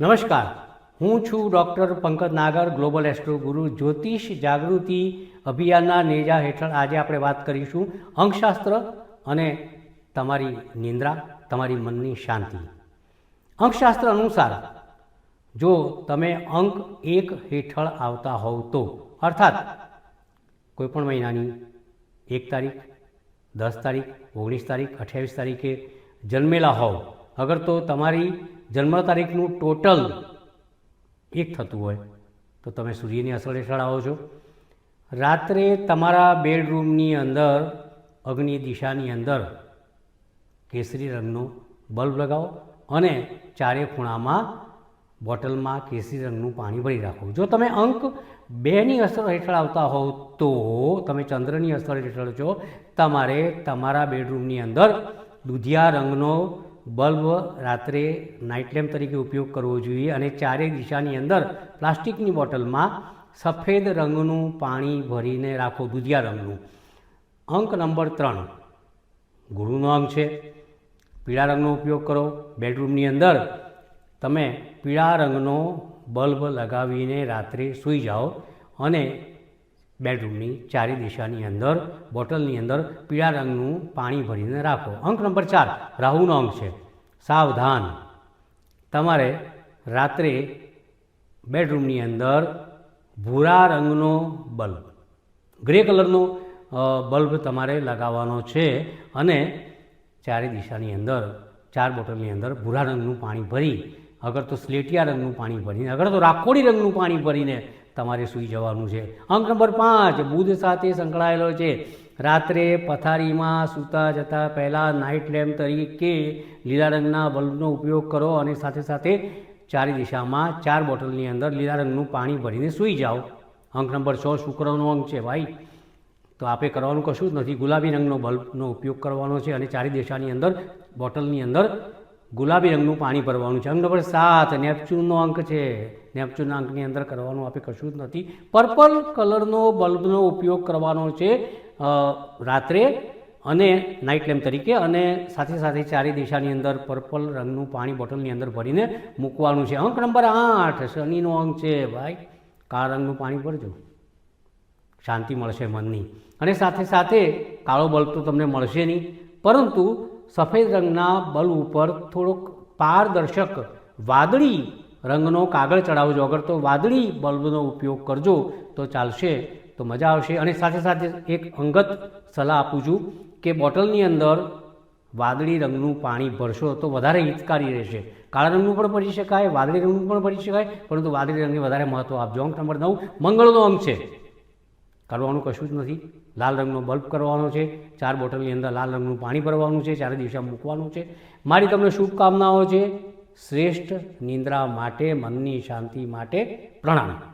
નમસ્કાર. હું છું doctor Pankaj Nagar, global astro Guru જ્યોતિષ જાગૃતિ અભિયાનના નેજા હેઠળ આજે આપણે વાત કરીશું અંકશાસ્ત્ર અને તમારી નિંદ્રા, તમારી મનની શાંતિ. અંકશાસ્ત્ર અનુસાર, જો તમે અંક એક હેઠળ આવતા હોવ તો, અર્થાત કોઈપણ મહિનાની એક તારીખ, દસ તારીખ, ઓગણીસ તારીખ, અઠ્યાવીસ તારીખે જન્મેલા હોવ અગર તો તમારી જન્મ તારીખનું ટોટલ એક થતું હોય, તો તમે સૂર્યની અસર હેઠળ આવો છો. રાત્રે તમારા બેડરૂમની અંદર, અગ્નિ દિશાની અંદર કેસરી રંગનો બલ્બ લગાવો અને ચારે ખૂણામાં બોટલમાં કેસરી રંગનું પાણી ભરી રાખો. જો તમે અંક બેની અસર હેઠળ આવતા હોવ, તો તમે ચંદ્રની અસર હેઠળ છો. તમારે તમારા બેડરૂમની અંદર દુધિયા રંગનો બલ્બ રાત્રે નાઇટ લેમ્પ તરીકે ઉપયોગ કરવો જોઈએ અને ચારેય દિશાની અંદર પ્લાસ્ટિકની બોટલમાં સફેદ રંગનું પાણી ભરીને રાખો, દુધિયા રંગનું. અંક નંબર ત્રણ. ગુરુનો અંક છે. પીળા રંગનો ઉપયોગ કરો. બેડરૂમની અંદર તમે પીળા રંગનો બલ્બ લગાવીને રાત્રે સૂઈ જાઓ અને બેડરૂમની ચારે દિશાની અંદર, બોટલની અંદર પીળા રંગનું પાણી ભરીને રાખો. અંક નંબર ચાર, રાહુનો અંક છે. સાવધાન. તમારે રાત્રે બેડરૂમની અંદર ભૂરા રંગનો બલ્બ, ગ્રે કલરનો બલ્બ તમારે લગાવવાનો છે અને ચારે દિશાની અંદર, ચાર બોટલની અંદર ભૂરા રંગનું પાણી ભરી, અગર તો સ્લેટિયા રંગનું પાણી ભરીને, અગર તો રાખોડી રંગનું પાણી ભરીને તમારે સૂઈ જવાનું છે. અંક નંબર પાંચ, બુધ સાથે સંકળાયેલો છે. રાત્રે પથારીમાં સૂતા જતાં પહેલાં નાઇટ લેમ્પ તરીકે લીલા રંગના બલ્બનો ઉપયોગ કરો અને સાથે સાથે ચારે દિશામાં ચાર બોટલની અંદર લીલા રંગનું પાણી ભરીને સૂઈ જાઓ. અંક નંબર છ, શુક્રનો અંક છે ભાઈ. તો આપે કરવાનું કશું જ નથી. ગુલાબી રંગનો બલ્બનો ઉપયોગ કરવાનો છે અને ચારે દિશાની અંદર બોટલની અંદર ગુલાબી રંગનું પાણી ભરવાનું છે. અંક નંબર સાત, નેપચ્યુનનો અંક છે. નેપચ્યુનના અંકની અંદર કરવાનું આપણે કશું જ નથી. પર્પલ કલરનો, બલ્બનો ઉપયોગ કરવાનો છે રાત્રે અને નાઇટ લેમ્પ તરીકે અને સાથે સાથે ચારે દિશાની અંદર પર્પલ રંગનું પાણી બોટલની અંદર ભરીને મૂકવાનું છે. અંક નંબર આઠ, શનિનો અંક છે. ભાઈ, કાળા રંગનું પાણી ભરજો. શાંતિ મળશે મનની. અને સાથે સાથે કાળો બલ્બ તો તમને મળશે નહીં. પરંતુ સફેદ રંગના બલ્બ ઉપર થોડોક પારદર્શક વાદળી રંગનો કાગળ ચડાવજો અગર તો વાદળી બલ્બનો ઉપયોગ કરજો, તો ચાલશે, તો મજા આવશે. અને સાથે સાથે એક અંગત સલાહ આપું છું કે બોટલની અંદર વાદળી રંગનું પાણી ભરશો તો વધારે હિતકારી રહેશે. કાળા રંગનું પણ ભરી શકાય, વાદળી રંગનું પણ ભરી શકાય, પરંતુ વાદળી રંગને વધારે મહત્ત્વ આપજો. અંક નંબર નવ, મંગળનો અંક છે. કરવાનું કશું જ નથી. લાલ રંગનો બલ્બ કરવાનો છે. ચાર બોટલની અંદર લાલ રંગનું પાણી ભરવાનું છે. ચારે દિવસે મૂકવાનું છે. મારી તમને શુભકામનાઓ છે. શ્રેષ્ઠ નિંદ્રા માટે, મનની શાંતિ માટે પ્રણામ.